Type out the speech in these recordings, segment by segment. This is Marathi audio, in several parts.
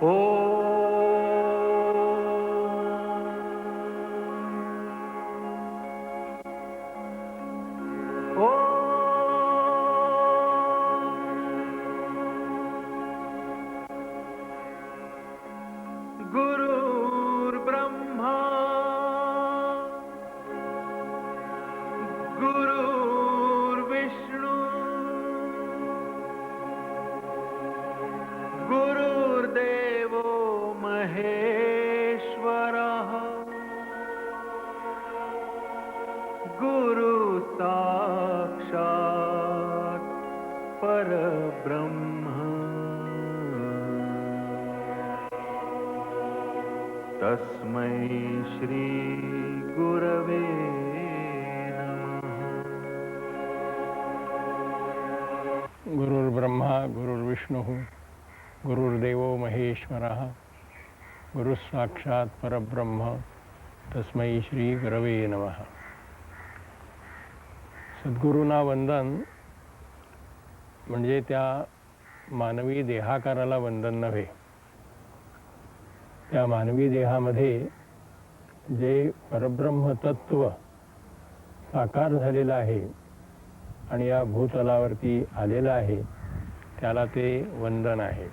Oh. गुरुर्विष्णू गुरुर्देव महेश्वर। गुरुसाक्षात परब्रह्म तस्मै श्री गुरवे नमः। सद्गुरूंना वंदन म्हणजे त्या मानवी देहाकाराला वंदन नव्हे. त्या मानवी देहामध्ये जे परब्रह्म तत्व साकार झालेलं आहे आणि या भूतलावरती आलेलं आहे त्याला ते वंदन आहे.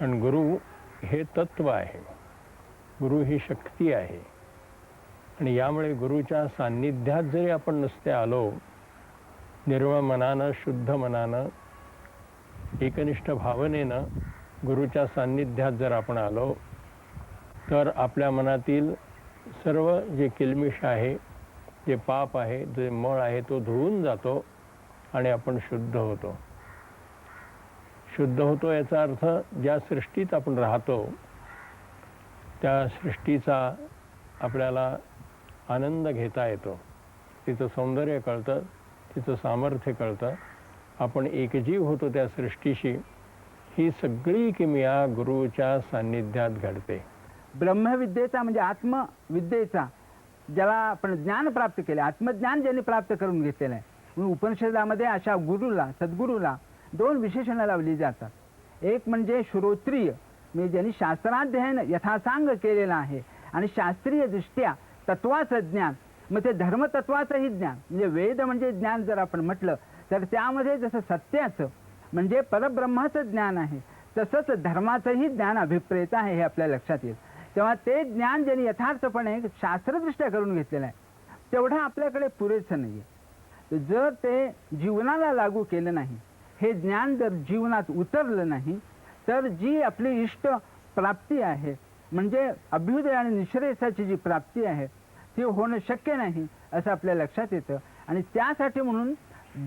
कारण गुरु हे तत्व आहे. गुरु ही शक्ती आहे. आणि यामुळे गुरुच्या सान्निध्यात जरी आपण नुसते आलो निर्मळ मनानं शुद्ध मनानं एकनिष्ठ भावनेनं गुरुच्या सान्निध्यात जर आपण आलो तर आपल्या मनातील सर्व जे किलमिष आहे जे पाप आहे जे मळ आहे तो धुवून जातो आणि आपण शुद्ध होतो. शुद्ध होतो याचा अर्थ ज्या सृष्टीत आपण राहतो त्या सृष्टीचा आपल्याला आनंद घेता येतो. तिचं सौंदर्य कळतं तिचं सामर्थ्य कळतं. आपण एकजीव होतो त्या सृष्टीशी ही सगळी किमया गुरुच्या सान्निध्यात घडते. ब्रह्मविद्येचा म्हणजे आत्मविद्येचा ज्याला आपण ज्ञान प्राप्त केले आत्मज्ञान ज्यांनी प्राप्त करून घेतलेलं आहे. उपनिषदामध्ये अशा गुरुला सद्गुरूला दोन विशेषणं लावली जातात. एक म्हणजे श्रोत्रिय म्हणजे ज्यांनी शास्त्राध्ययन यथासांग केलेलं आहे आणि शास्त्रीय दृष्ट्या तत्वाचं ज्ञान मग ते धर्मतत्वाचंही ज्ञान म्हणजे वेद म्हणजे ज्ञान जर आपण म्हटलं तर त्यामध्ये जसं सत्याचं म्हणजे परब्रह्माचं ज्ञान आहे तसंच धर्माचंही ज्ञान अभिप्रेत आहे हे आपल्या लक्षात येईल. तेव्हा ते ज्ञान ज्यांनी यथार्थपणे शास्त्रदृष्ट्या करून घेतलेलं आहे तेवढं आपल्याकडे पुरेसं नाही आहे जर ते जीवनाला लागू केलं नाही हे ज्ञान जर जीवनात उतरलं नाही तर जी आपली इष्ट प्राप्ती आहे म्हणजे अभ्युदय आणि निश्रेयसाची जी प्राप्ती आहे ती होणं शक्य नाही असं आपल्या लक्षात येतं. आणि त्यासाठी म्हणून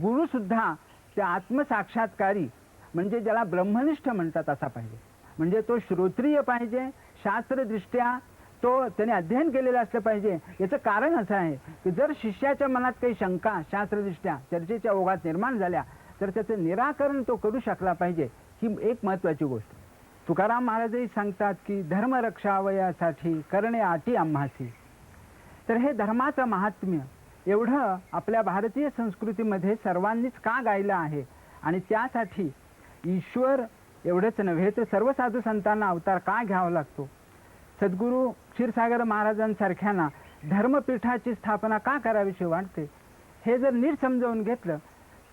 गुरुसुद्धा त्या आत्मसाक्षात्कारी म्हणजे ज्याला ब्रह्मनिष्ठ म्हणतात असा पाहिजे. म्हणजे तो श्रोत्रिय पाहिजे शास्त्रदृष्ट्या तो त्याने अध्ययन केलेलं असलं पाहिजे. याचं कारण असं आहे की जर शिष्याच्या मनात काही शंका शास्त्रदृष्ट्या चर्चेच्या ओघात निर्माण झाल्या तर त्याचं निराकरण तो करू शकला पाहिजे ही एक महत्त्वाची गोष्ट. तुकाराम महाराजही सांगतात की धर्मरक्षावयासाठी करणे आटी आम्हासी. तर हे धर्माचं महात्म्य एवढं आपल्या भारतीय संस्कृतीमध्ये सर्वांनीच का गायलं आहे? आणि त्यासाठी ईश्वर एवढंच नव्हे तर सर्व साधू संतांना अवतार का घ्यावा लागतो? सद्गुरू क्षीरसागर महाराजांसारख्यांना धर्मपीठाची स्थापना का करावीशी वाटते? हे जर नीट समजावून घेतलं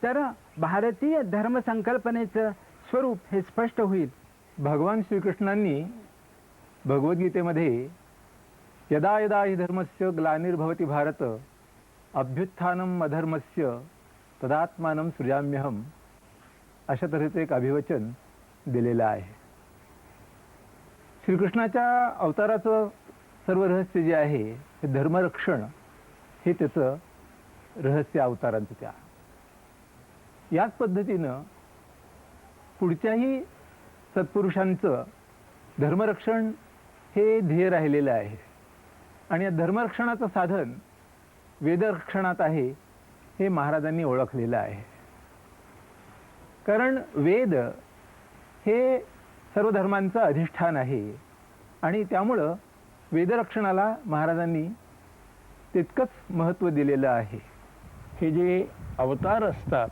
तर भारतीय धर्मसंकल्पनेचं स्वरूप हे स्पष्ट होईल. भगवान श्रीकृष्णांनी भगवद्गीतेमध्ये यदा यदा हि धर्मस्य ग्लानिर्भवती भारत अभ्युत्थानम अधर्मस्य तदात्मानं सृजाम्यहम अशा तऱ्हेचं एक अभिवचन दिलेलं आहे. श्रीकृष्णाच्या अवताराचं सर्व रहस्य जे आहे हे धर्मरक्षण हे त्याचं रहस्य अवतारांचं त्या. याच पद्धतीनं पुढच्याही सत्पुरुषांचं धर्मरक्षण हे ध्येय राहिलेलं आहे. आणि या धर्मरक्षणाचं साधन वेदरक्षणात आहे हे महाराजांनी ओळखलेलं आहे. कारण वेद हे सर्व धर्मांचं अधिष्ठान आहे आणि त्यामुळं वेदरक्षणाला महाराजांनी तितकंच महत्त्व दिलेलं आहे. हे जे अवतार असतात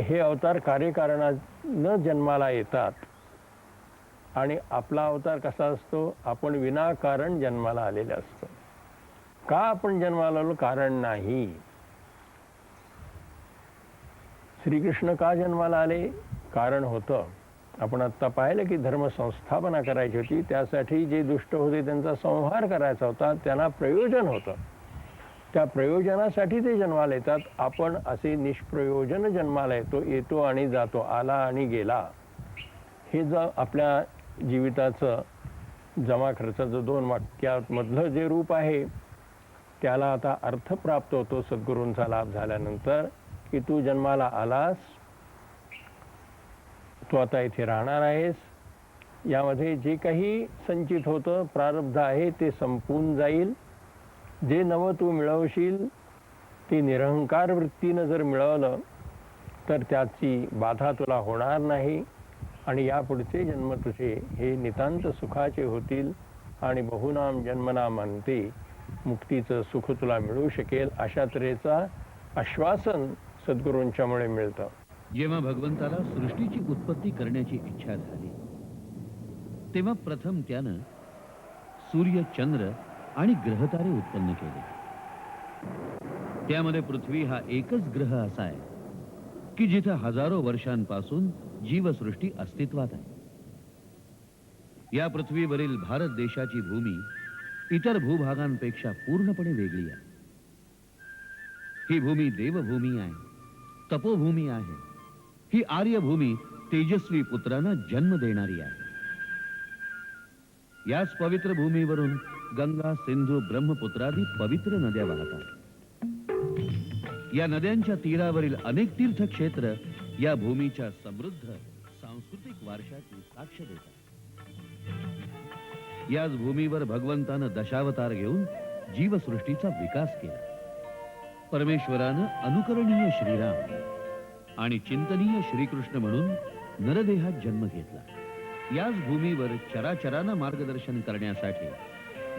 हे अवतार कार्यकारणानं जन्माला येतात. आणि आपला अवतार कसा असतो? आपण विनाकारण जन्माला आलेले असतो. का आपण जन्माला आलो? कारण नाही. श्रीकृष्ण का जन्माला आले? कारण होतं. आपण आत्ता पाहिलं की धर्म संस्थापना करायची होती. त्यासाठी जे दुष्ट होते त्यांचा संहार करायचा होता. त्यांना प्रयोजन होतं. त्या प्रयोजनासाठी ते जन्माला येतात. आपण असे निष्प्रयोजन जन्माला येतो येतो आणि जातो आला आणि गेला. हे जर आपल्या जीविताचं जमा खर्चाचं दोन वाक्यामधलं जे रूप आहे त्याला आता अर्थ प्राप्त होतो सद्गुरूंचा लाभ झाल्यानंतर की तू जन्माला आलास तू आता इथे राहणार आहेस. यामध्ये जे काही संचित होतं प्रारब्ध आहे ते संपून जाईल. जे नवं तू मिळवशील ते निरहंकार वृत्तीनं जर मिळवलं तर त्याची बाधा तुला होणार नाही. आणि यापुढचे जन्म तुझे हे नितांत सुखाचे होतील आणि बहुनाम जन्मनाम अंते मुक्तीचं सुख तुला मिळू शकेल अशा तऱ्हेचा आश्वासन सद्गुरूंच्यामुळे मिळतं. जेव्हा भगवंताला सृष्टीची उत्पत्ती करण्याची इच्छा झाली तेव्हा प्रथम त्यानं सूर्य चंद्र आणि ग्रहतारे उत्पन्न केले. त्यामध्ये पृथ्वी हा एकच ग्रह असा आहे की जिथे हजारो वर्षांपासून जीवसृष्टी अस्तित्वात आहे. या पृथ्वीवरील भारत देशाची भूमी इतर भूभागांपेक्षा पूर्णपणे वेगळी आहे. ही भूमी देवभूमी आहे तपोभूमी आहे. ही आर्यभूमी तेजस्वी पुत्रांना जन्म देणारी आहे. याच पवित्र भूमीवरून गंगा सिंधू ब्रह्मपुत्रादी पवित्र नद्या वाहतात. या नद्यांच्या तीरावरील अनेक तीर्थक्षेत्र या भूमीच्या समृद्ध सांस्कृतिक वारशाची साक्ष देतात. याच भूमीवर भगवंतानं दशावतार घेऊन जीवसृष्टीचा विकास केला. परमेश्वरानं अनुकरणीय श्रीराम आणि चिंतनीय श्रीकृष्ण म्हणून नरदेहात जन्म घेतला. याच भूमीवर चराचरानं मार्गदर्शन करण्यासाठी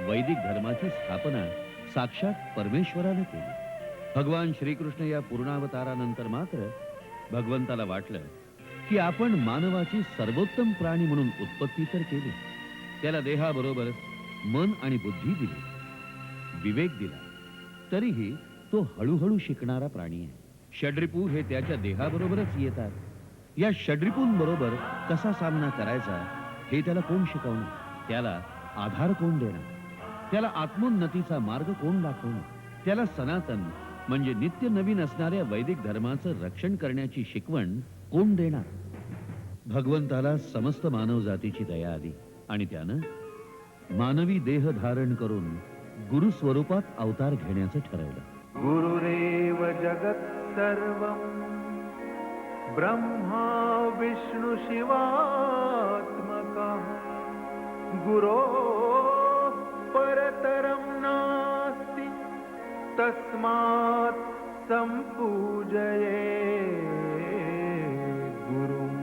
वैदिक धर्माची स्थापना साक्षात परमेश्वराने केली. भगवान श्रीकृष्ण या पूर्णावतारानंतर मात्र भगवंताला वाटलं की आपण मानवाची सर्वोत्तम प्राणी म्हणून उत्पत्ती तर केली. त्याला देहाबरोबर मन आणि बुद्धी दिली. विवेक दिला. तरीही तो हळूहळू शिकणारा प्राणी आहे. षड्रिपू हे त्याच्या देहाबरोबरच येतात. या षड्रिपूंबरोबर कसा सामना करायचा हे त्याला कोण शिकवणार? त्याला आधार कोण देणार? त्याला आत्मोन्नतीचा मार्ग कोण दाखवणार? त्याला सनातन म्हणजे नित्य नवीन असणाऱ्या वैदिक धर्माचं रक्षण करण्याची शिकवण कोण देणार? भगवंताला समस्त मानव जातीची दया आली आणि त्यानं मानवी देह धारण करून गुरु स्वरूपात अवतार घेण्याचं ठरवलं. गुरुरेव जगत सर्व ब्रह्मा विष्णू शिवात्मका गुरो परतरं नास्ति तस्मात् सम्पूजये गुरुम्।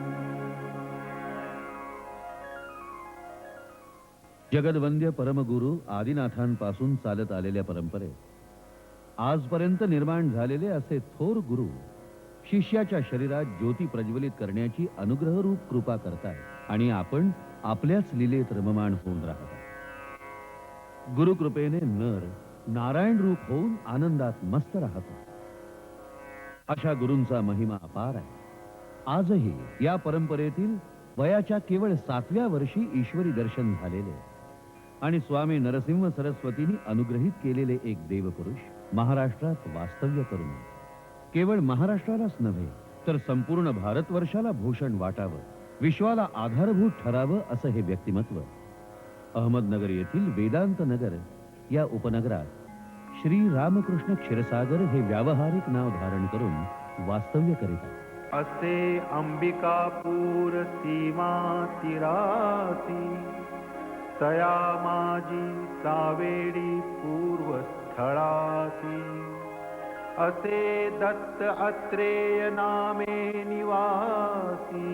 जगदवंद्य परमगुरु आदिनाथांपासून चालत आलेल्या परंपरेत आजपर्यंत निर्माण झालेले असे थोर गुरु शिष्याच्या शरीरात ज्योती प्रज्वलित करण्याची अनुग्रहरूप कृपा करतात आणि आपण आपल्याच लिलेत रममाण होऊन राहतात गुरुकृपेने नर नारायण रूप होऊन आनंदात मस्त राहतो. अशा गुरूंचा महिमा अपार आहे. आजही या परंपरेतील वयाच्या केवळ सातव्या वर्षी ईश्वरी दर्शन झालेले आणि स्वामी नरसिंह सरस्वतींनी अनुग्रहित केलेले एक देवपुरुष महाराष्ट्रात वास्तव्य करून केवळ महाराष्ट्रालाच नव्हे तर संपूर्ण भारतवर्षाला भूषण वाटावं विश्वाला आधारभूत ठरावं असं हे व्यक्तिमत्व अहमदनगर येथील वेदांत नगर या उपनगरात श्री रामकृष्ण क्षीरसागर हे व्यावहारिक नाव धारण करून वास्तव्य करीत असे अंबिकापूर सीमा तिरासी तया माझी सावेडी पूर्वस्थळासी असे दत्त अत्रेय नामे निवासी.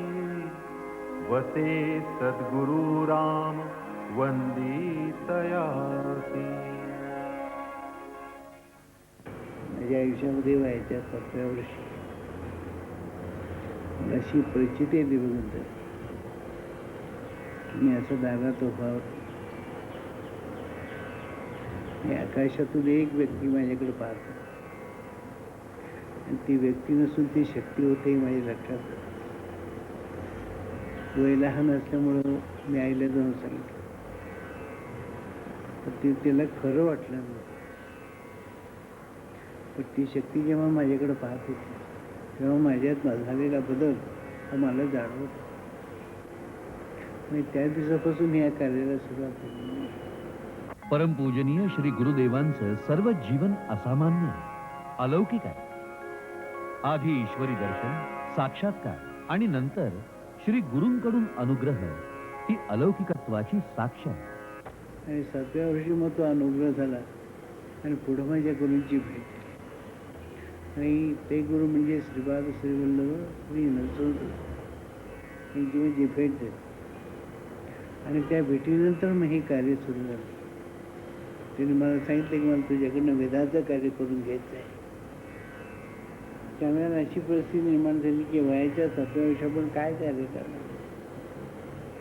वसे सद्गुरु राम वंदितयासी माझ्या आयुष्यामध्ये व्हायच्या सातव्या वर्षी. अशी परिस्थिती आहे दिवसनंतर मी असं दारात उभा आकाशातून एक व्यक्ती माझ्याकडे पाहतो. आणि ती व्यक्ती नसून ती शक्ती होते माझ्या लक्षात. वय लहान असल्यामुळं मी आईला जाऊन सांगितलं. तर ते त्याला खरं वाटलं नाही. पण ती शक्ती जेव्हा माझ्याकडे पाहत होती तेव्हा माझ्यात झालेला बदल हा मला जाणवत आणि त्या दिवसापासून या कार्याला सुरुवात झाली. परमपूजनीय श्री गुरुदेवांचं सर्व जीवन असामान्य आहे. अलौकिक आहे. आधी ईश्वरी दर्शन साक्षात्कार आणि नंतर श्री गुरूंकडून अनुग्रह ही अलौकिकत्वाची साक्ष आहे. आणि सातव्या वर्षी मग तो अनुग्रह झाला. आणि पुढं माझ्या गुरूंची भेट. आणि ते गुरु म्हणजे श्रीपाद श्रीवल्लभ श्री नरसोद यांची माझी भेट झाली आणि त्या भेटीनंतर मग हे कार्य सुरू झालं. त्यांनी मला सांगितलं की मला तुझ्याकडनं वेदाचं कार्य करून घ्यायचं आहे. त्यामुळे अशी परिस्थिती निर्माण झाली की वयाच्या सातव्या वर्षी आपण काय कार्य करणार?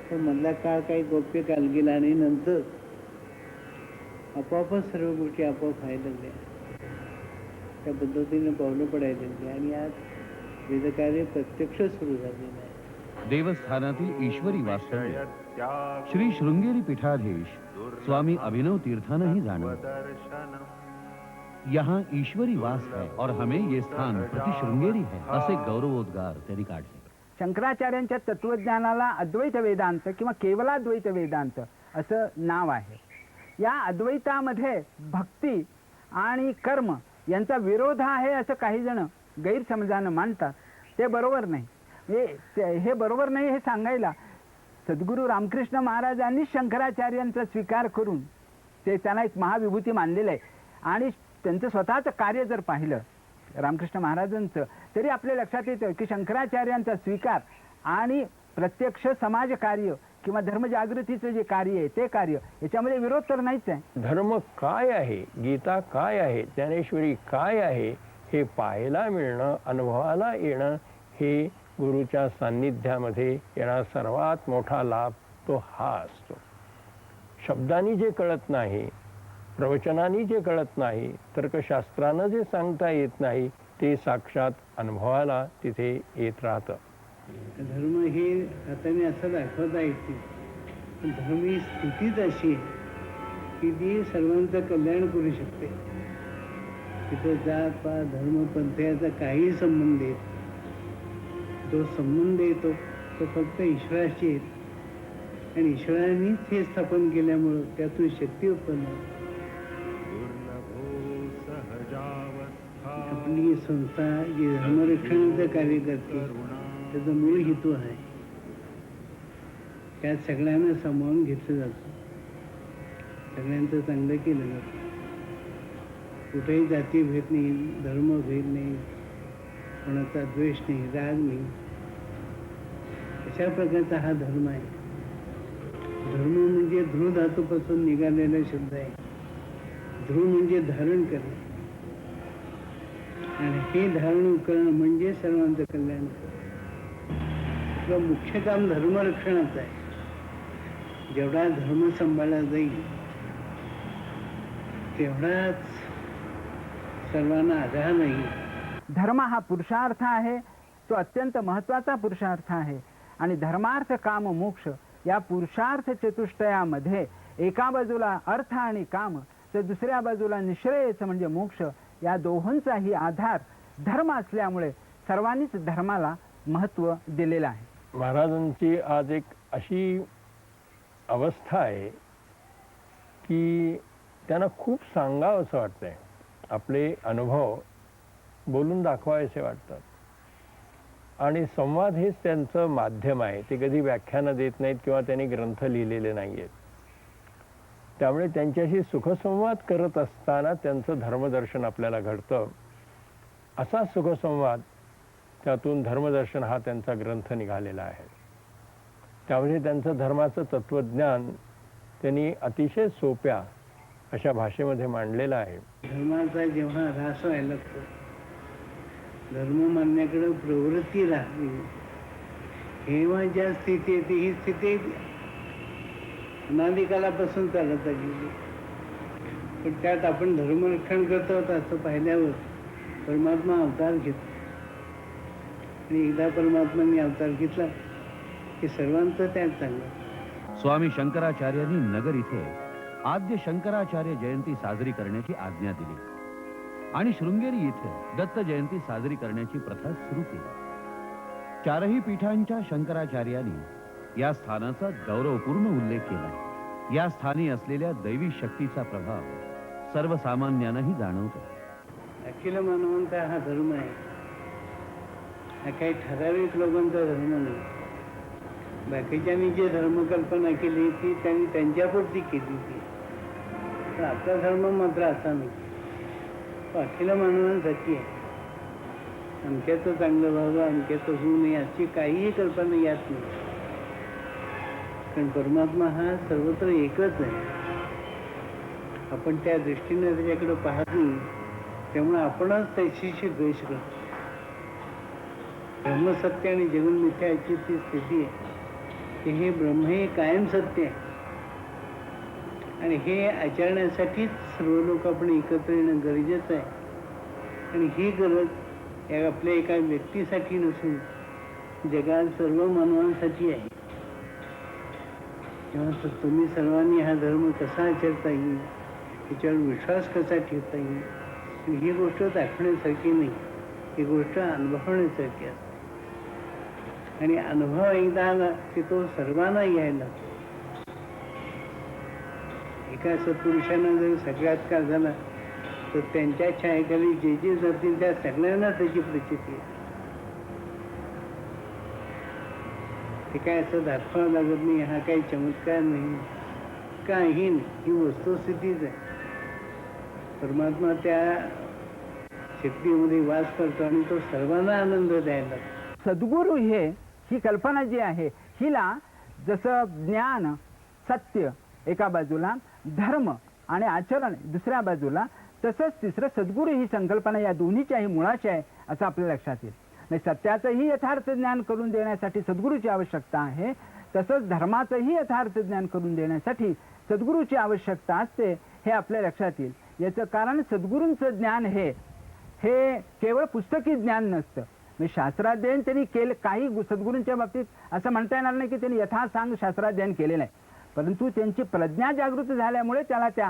पण मधला काळ काही गोप्य काल गेला आणि नंतर आपोआपच सर्व गोष्टी आपोआप व्हायला लागल्या. त्या पद्धतीने पावलं पडायला लागली आणि आज वेदकार्य प्रत्यक्ष सुरू झालेलं आहे. देवस्थानातील ईश्वरी वास्तव्य. श्री शृंगेरी पीठाधीश स्वामी अभिनव तीर्थानही जाणवत दर्शनम. यहाँ ईश्वरी वास है और हमें ये स्थान प्रति श्रृंगेरी है असे गौरवोद्गार त्यांनी काढले. शंकराचार्यांच्या तत्वज्ञानाला अद्वैत वेदांत किंवा केवलाद्वैत वेदांत असं नाव आहे. या अद्वैतामध्ये भक्ती आणि कर्म यांचा विरोध आहे असं काही जण गैरसमजानं मानतात. ते बरोबर नाही. हे ते- हे बरोबर नाही हे सांगायला सद्गुरू रामकृष्ण महाराजांनी शंकराचार्यांचा स्वीकार करून ते त्यांना एक महाविभूती मानलेलं आहे. आणि त्यांचं स्वतःचं कार्य जर पाहिलं रामकृष्ण महाराजांचं तरी आपल्या लक्षात येतं की शंकराचार्यांचा स्वीकार आणि प्रत्यक्ष समाजकार्य किंवा धर्मजागृतीचं जे कार्य आहे ते कार्य. याच्यामध्ये विरोध तर नाहीच आहे. धर्म काय आहे? गीता काय आहे? ज्ञानेश्वरी काय आहे? हे पाहायला मिळणं अनुभवाला येणं हे गुरुच्या सान्निध्यामध्ये येणारा सर्वात मोठा लाभ तो हा असतो. शब्दांनी जे कळत नाही प्रवचनांनी जे कळत नाही तर्कशास्त्रानं जे सांगता येत नाही ते साक्षात अनुभवाला तिथे येत राहतं. धर्म हे हाताने असं दाखवता येते धर्म ही स्थितीच अशी आहे की ती सर्वांचं कल्याण करू शकते. तिथं जात पात धर्म पंथ याचा काही संबंध येत जो संबंध येतो तो फक्त ईश्वराशी येतो आणि ईश्वरानेच हे स्थापन केल्यामुळं त्यातून शक्ती उत्पन्न आपली संस्था जी धर्मरक्षणाचं कार्य करते त्याचा मूळ हेतू आहे त्यात सगळ्यांना सामावून घेतलं जातं. सगळ्यांचं चांगलं केलं जातं. कुठेही जाती भेद नाही धर्म भेद नाही कोणाचा द्वेष नाही राग नाही. अशा प्रकारचा हा धर्म आहे. धर्म म्हणजे ध्रुव धातूपासून निघालेला शब्द आहे. ध्रुव म्हणजे धारण करणे. आणि हे धारण करणं म्हणजे सर्वांचं कल्याण किंवा मुख्य काम धर्मरक्षणाचं आहे. जेवढा धर्म सांभाळला जाईल तेवढाच सर्वांना आधार नाही. धर्म हा पुरुषार्थ आहे तो अत्यंत महत्त्वाचा पुरुषार्थ आहे. आणि धर्मार्थ काम मोक्ष या पुरुषार्थ चतुष्टयामध्ये एका बाजूला अर्थ आणि काम तर दुसऱ्या बाजूला निश्रेयच म्हणजे मोक्ष या दोहोंचाही आधार धर्म असल्यामुळे सर्वांनीच धर्माला महत्त्व दिलेलं आहे. महाराजांची आज एक अशी अवस्था आहे की त्यांना खूप सांगावं असं वाटतंय. आपले अनुभव बोलून दाखवायचे वाटतात. आणि संवाद हेच त्यांचं माध्यम आहे. ते कधी व्याख्यानं देत नाहीत किंवा त्यांनी ग्रंथ लिहिलेले नाही आहेत त्यामुळे त्यांच्याशी सुखसंवाद करत असताना त्यांचं धर्मदर्शन आपल्याला घडतं. असा सुखसंवाद त्यातून धर्मदर्शन हा त्यांचा ग्रंथ निघालेला आहे. त्यामुळे त्यांचं धर्माचं तत्त्वज्ञान त्यांनी अतिशय सोप्या अशा भाषेमध्ये मांडलेलं आहे. धर्माचा जेव्हा ऱ्हास व्हायला लागतो धर्म मानण्याकडे प्रवृत्ती राहते. हेव्हा ज्या स्थिती येते ही स्थिती अनादिकालापासून चालत आलेली. पण त्यात आपण धर्मरक्षण करतो असं पाहिल्यावर परमात्मा अवतार घेतो. आणि एकदा परमात्माने अवतार घेतला. की सर्वांचं त्यात चांगलं स्वामी शंकराचार्यांनी नगर इथे आद्य शंकराचार्य जयंती साजरी करण्याची आज्ञा दिली. आणि शृंगेरी इथे दत्त जयंती साजरी करण्याची प्रथा सुरू केली. चारही पीठांच्या शंकराचार्यांनी या स्थानाचा गौरवपूर्ण उल्लेख केला. या स्थानी असलेल्या दैवी शक्तीचा प्रभाव सर्वसामान्यांनाही जाणवतो. अखिल मानवांचा हा धर्म आहे. हा काही ठराविक लोकांचा धर्म नाही. बाकीच्यांनी जे धर्म कल्पना केली ती त्यांनी त्यांच्यापुरती केली ती पण आपला धर्म मात्र असा नाही. बाकीला मानवांसाठी आहे. आमच्याचं चांगलं व्हावं आमच्याचं होऊ नये अशी काहीही कल्पना यात नाही. कारण परमात्मा हा सर्वत्र एकच आहे. आपण त्या दृष्टीने त्याच्याकडे पाहत नाही त्यामुळे आपणच त्याच्याशी द्वेष करतो. ब्रह्मसत्य आणि जगन मिथ्याची ती स्थिती आहे. की हे ब्रह्म हे कायम सत्य आहे. आणि हे आचरण्यासाठीच सर्व लोक आपण एकत्र येणं गरजेचं आहे. आणि ही गरज या आपल्या एका व्यक्तीसाठी नसून जगात सर्व मानवांसाठी आहे. तेव्हा तुम्ही सर्वांनी हा धर्म कसा आचरता येईल? त्याच्यावर विश्वास कसा ठेवता येईल? ही गोष्ट दाखवण्यासारखी नाही. ही गोष्ट अनुभवण्यासारखी असते. आणि अनुभव एकदा आला की तो सर्वांना यायला एका सत्पुरुषांना जर साक्षात्कार झाला तर त्यांच्या छायेखाली जे जे जातील त्या सगळ्यांना त्याची प्रचिती आहे ते काय असं दाखवावं लागत नाही हा काही चमत्कार नाही. काही नाही ही वस्तुस्थितीच आहे. परमात्मा त्या शक्तीमध्ये वास करतो आणि तो सर्वांना आनंद द्यायला सद्गुरू हे ही कल्पना जी आहे हिला जसं ज्ञान सत्य एका बाजूला धर्म आणि आचरण दुसऱ्या बाजूला तसंच तिसरं सद्गुरू ही संकल्पना या दोन्हीच्याही मुळाची आहे असं आपल्या लक्षात येईल. नाही सत्याचंही यथार्थ ज्ञान करून देण्यासाठी सद्गुरूची आवश्यकता आहे तसंच धर्माचंही यथार्थ ज्ञान करून देण्यासाठी सद्गुरूची आवश्यकता असते हे आपल्या लक्षात येईल. याचं कारण सद्गुरूंचं ज्ञान हे हे केवळ पुस्तकी ज्ञान नसतं शास्त्राध्ययन त्यांनी केलं काही सद्गुरूंच्या बाबतीत असं म्हणता येणार नाही की त्यांनी यथासांग शास्त्राध्ययन केलेलं आहे परंतु त्यांची प्रज्ञा जागृत झाल्यामुळे त्याला त्या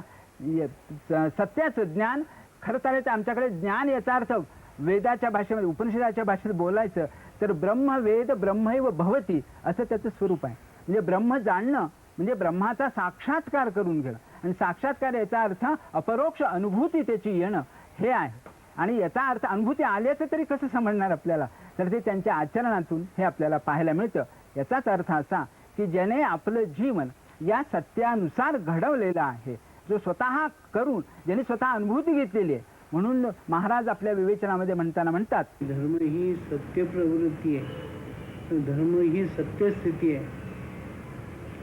सत्याचं ज्ञान खरं तर आमच्याकडे ज्ञान याचा अर्थ वेदाच्या भाषेमध्ये उपनिषदाच्या भाषेत बोलायचं तर ब्रह्म वेद ब्रह्मैव भवती असं त्याचं स्वरूप आहे. म्हणजे ब्रह्म जाणणं म्हणजे ब्रह्माचा साक्षात्कार करून घेणं. आणि साक्षात्कार याचा अर्थ अपरोक्ष अनुभूती त्याची येणं हे आहे. आणि याचा अर्थ अनुभूती आल्याचं तरी कसं समजणार आपल्याला? तर ते त्यांच्या आचरणातून हे आपल्याला पाहायला मिळतं. याचाच अर्थ असा की ज्याने आपलं जीवन या सत्यानुसार घडवलेलं आहे जो स्वतः करून ज्याने स्वतः अनुभूती घेतलेली आहे. म्हणून महाराज आपल्या विवेचनामध्ये म्हणताना म्हणतात धर्म ही सत्य प्रवृत्ती आहे. धर्म ही सत्य स्थिती आहे.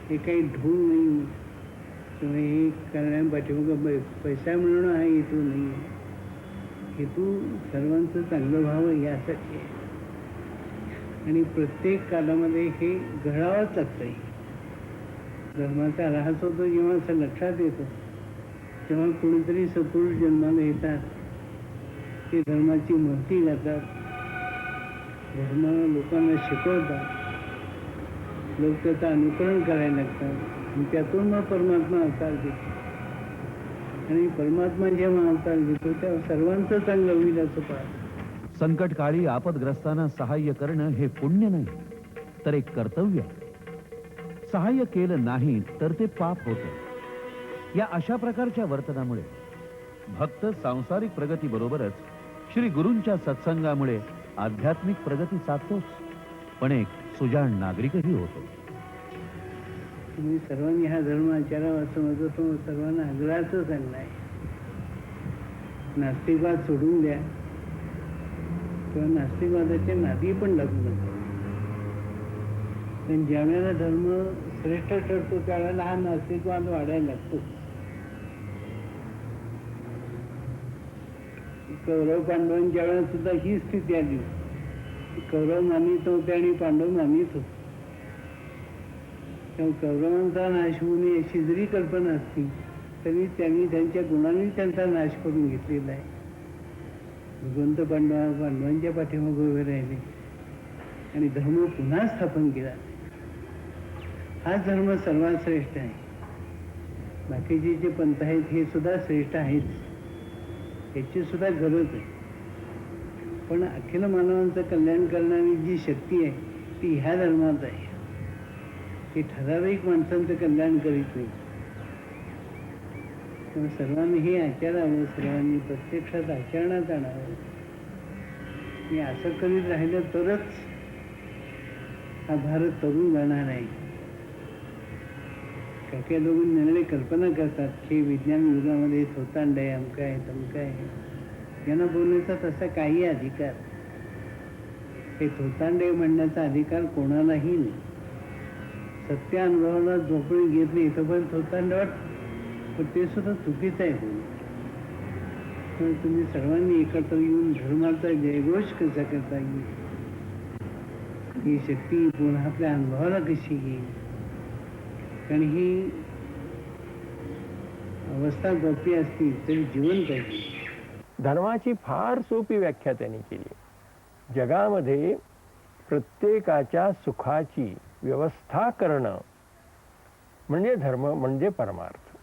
हे काही ढोल नाही. तुम्ही हे करण्यापाठीमागं पै- पैसा मिळवणं हा हेतू नाही. आहे हेतू सर्वांचं चांगलं व्हावं यासाठी आहे. आणि प्रत्येक कालामध्ये हे घडावंच लागतंय धर्माचा ऱ्हास होतो जेव्हा असं लक्षात येतं तेव्हा कोणीतरी सपुरुष जन्माला येतात. ते धर्माची महती जातात धर्म लोकांना शिकवतात. लोक त्याचं अनुकरण करायला लागतात. आणि त्यातून मग परमात्मा अवतार देतो आणि परमात्मा जेव्हा अवतार घेतो त्या सर्वांचं चांगलं होईल असं पाहतो. संकटकाळी आपदग्रस्तांना सहाय्य करणं हे पुण्य नाही तर एक कर्तव्य आहे. सहाय्य केलं नाही तर ते पाप होतं. या अशा प्रकारच्या वर्तनामुळे भक्त सांसारिक प्रगतीबरोबरच श्री गुरूंच्या सत्संगामुळे आध्यात्मिक प्रगती साधतोच पण एक सुजाण नागरिकही होतो. तुम्ही सर्वांनी हा धर्म आचारावा असं माझं तो सर्वांना आग्रहाचं सांगणं आहे. नास्तिकवाद सोडून द्या. किंवा नास्तिकवादाच्या नादी पण लागू नका. पण ज्यावेळेला धर्म श्रेष्ठ ठरतो त्यावेळेला हा नास्तिकवाद वाढायला लागतो. कौरव पांडवांच्या वेळेला सुद्धा ही स्थिती आली. कौरव मानित होते आणि पांडव मानित होते. किंवा कौरवांचा नाश होऊ नये अशी जरी कल्पना असती. तरी त्यांनी त्यांच्या गुणांनी त्यांचा नाश करून घेतलेला आहे. भगवंत पांडवा पांडवांच्या पाठीमागे उभे राहिले. आणि धर्म पुन्हा स्थापन केला. हा धर्म सर्वात श्रेष्ठ आहे. बाकीचे जे पंथ आहेत हे सुद्धा श्रेष्ठ आहेच याची सुद्धा गरज आहे. पण अखिल मानवांचं कल्याण करणारी जी शक्ती आहे ती ह्या धर्मात आहे. ते ठराविक माणसांचं कल्याण करीत नाही. सर्वांनी हे आचारावं सर्वांनी प्रत्यक्षात आचरणात आणावं मी असं करीत राहिलं तरच हा भारत तरुण जाणार आहे. काही काही लोक निर्णय कल्पना करतात की विज्ञान युगामध्ये थोतांड आहे अमका आहे तमका आहे. यांना बोलण्याचा तसा काही अधिकार. हे थोतांडे म्हणण्याचा अधिकार कोणालाही नाही. सत्य अनुभवाला झोपळी घेतली नाही तोपर्यंत वाट वाटतं पण ते सुद्धा चुकीचं आहे. बोलणं. तुम्ही सर्वांनी एकत्र येऊन धर्माचा जयघोष कसा करता येईल? ही शक्ती पुन्हा आपल्या अनुभवाला कशी येईल? कारण ही अवस्था गोपी असती तरी जीवन पाहिजे धर्माची फार सोपी व्याख्या त्यांनी केली. जगामध्ये प्रत्येकाच्या सुखाची व्यवस्था करणं म्हणजे धर्म म्हणजे परमार्थ.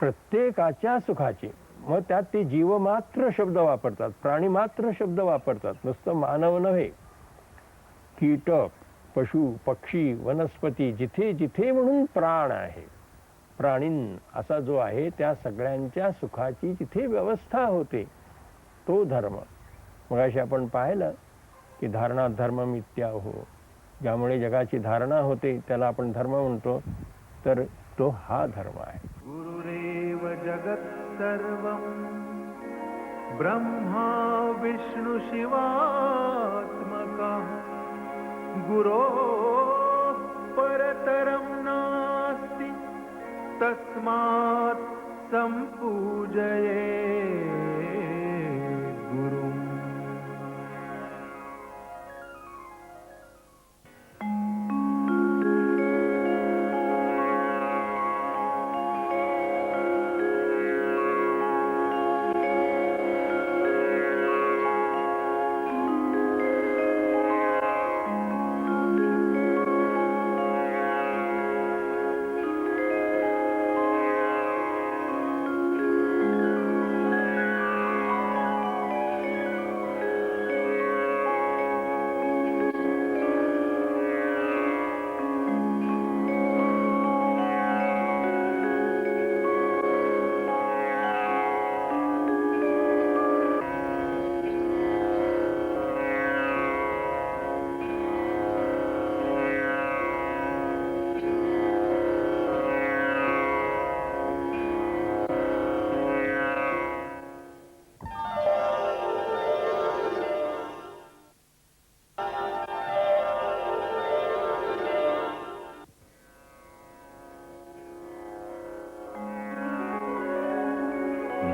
प्रत्येकाच्या सुखाची. मग त्यात ते जीवमात्र शब्द वापरतात प्राणीमात्र शब्द वापरतात. नुसतं मानव नव्हे. कीटक पशु पक्षी वनस्पती जिथे जिथे म्हणून प्राण आहे. प्राणीन असा जो आहे त्या सगळ्यांच्या सुखाची जिथे व्यवस्था होते तो धर्म. मगाशी आपण पाहिलं की धारणा धर्म हो ज्यामुळे जगाची धारणा होते त्याला आपण धर्म म्हणतो. तर तो हा धर्म आहे. गुरुरेव जगत् सर्वं। ब्रह्मा विष्णु शिवात्मका। गुरो परतरं नास्ति। तस्मात् सम्पूजये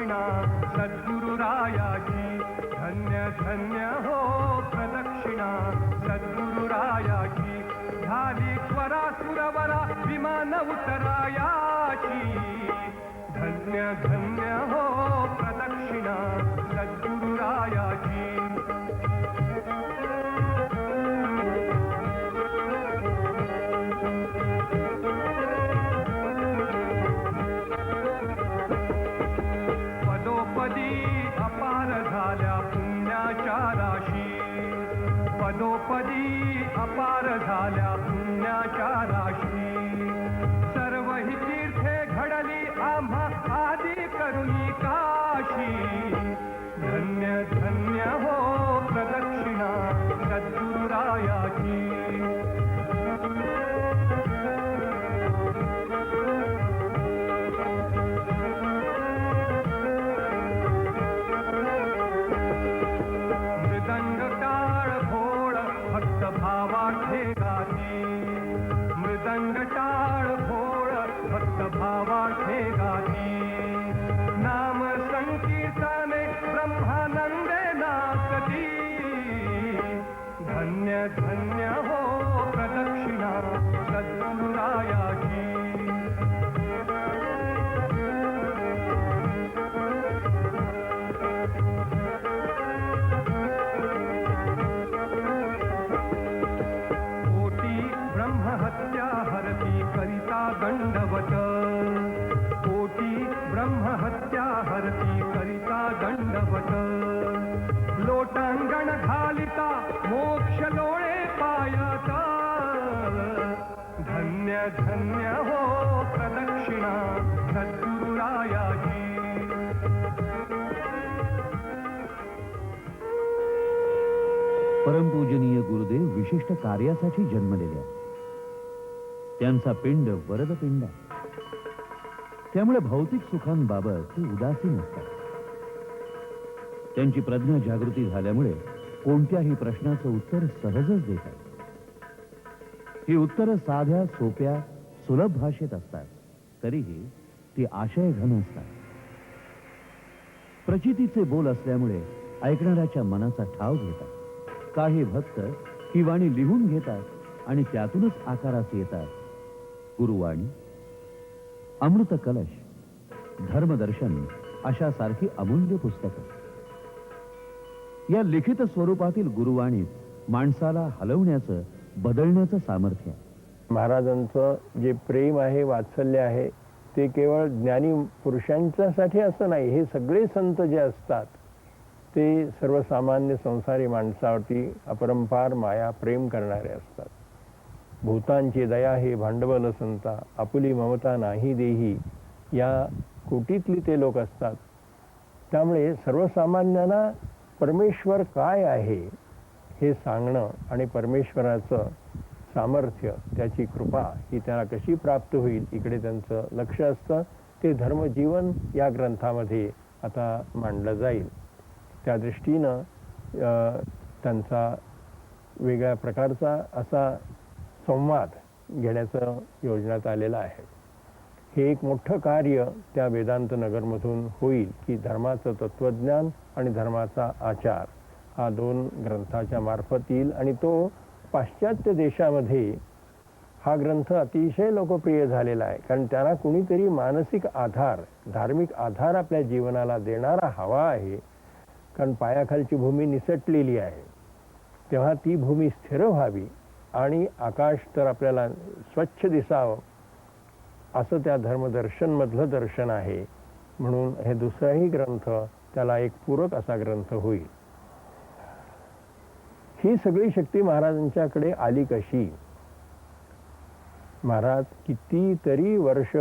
दक्षिणा सद्गुरुरायाची धन्य धन्य हो प्रदक्षिणा सद्गुरुरायाची झाली स्वरा सुरवरा विमान उतरायाची धन्य धन्य हो प्रदक्षिणा सद्गुरुरायाची अपार झाल्या पुण्याच्या मध्ये विशिष्ट कार्यासाठी जन्मलेले आहेत. त्यांचा पिंड वरद पिंड आहे. त्यामुळे भौतिक सुखांबाबत ते उदासीन असतात त्यांची प्रज्ञा जागृती झाल्यामुळे कोणत्याही प्रश्नाचं उत्तर सहजच देतात ही उत्तरं साध्या सोप्या सुलभ भाषेत असतात. तरीही ती आशय घन असतात. प्रचितीचे बोल असल्यामुळे ऐकणाऱ्याच्या मनाचा ठाव घेतात. काही भक्त ही वाणी लिहून घेतात आणि त्यातूनच आकारास येतात गुरुवाणी अमृत कलश धर्मदर्शन अशा सारखी अमूल्य पुस्तकं. या लिखित स्वरूपातील गुरुवाणीत माणसाला हलवण्याचं बदलण्याचं सामर्थ्य महाराजांचं जे प्रेम आहे वात्सल्य आहे ते केवळ ज्ञानी पुरुषांच्यासाठी असं नाही हे सगळे संत जे असतात ते सर्वसामान्य संसारी माणसावरती अपरंपार माया प्रेम करणारे असतात. भूतांची दया हे भांडवल संता आपुली ममता नाही देही. या कोटीतली ते लोक असतात. त्यामुळे सर्वसामान्यांना परमेश्वर काय आहे हे सांगणं आणि परमेश्वराचं सामर्थ्य त्याची कृपा ही त्याला कशी प्राप्त होईल इकडे त्यांचं लक्ष असतं. ते धर्मजीवन या ग्रंथामध्ये आता मांडलं जाईल. त्या दृष्टीनं त्यांचा वेगळ्या प्रकारचा असा संवाद घेण्याचं योजण्यात आलेलं आहे. हे एक मोठं कार्य त्या वेदांत नगरमधून होईल की धर्माचं तत्त्वज्ञान आणि धर्माचा आचार हा दोन ग्रंथाच्या मार्फत येईल आणि तो पाश्चात्य देशामध्ये हा ग्रंथ अतिशय लोकप्रिय झालेला आहे. कारण त्याला कुणीतरी मानसिक आधार धार्मिक आधार आपल्या जीवनाला देणारा हवा आहे. कारण पायाखालची भूमी निसटलेली आहे. तेव्हा ती भूमी स्थिर व्हावी आणि आकाश तर आपल्याला स्वच्छ दिसावं असं त्या धर्मदर्शनमधलं दर्शन आहे. म्हणून हे दुसराही ग्रंथ त्याला एक पूरक असा ग्रंथ होईल. ही सगळी शक्ती महाराजांच्याकडे आली कशी? महाराज कितीतरी वर्ष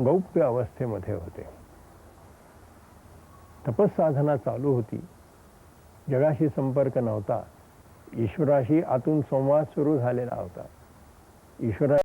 गौप्य अवस्थेमध्ये होते. तपसाधना चालू होती. जगाशी संपर्क नव्हता. ईश्वराशी आतून संवाद सुरू झालेला होता. ईश्वरा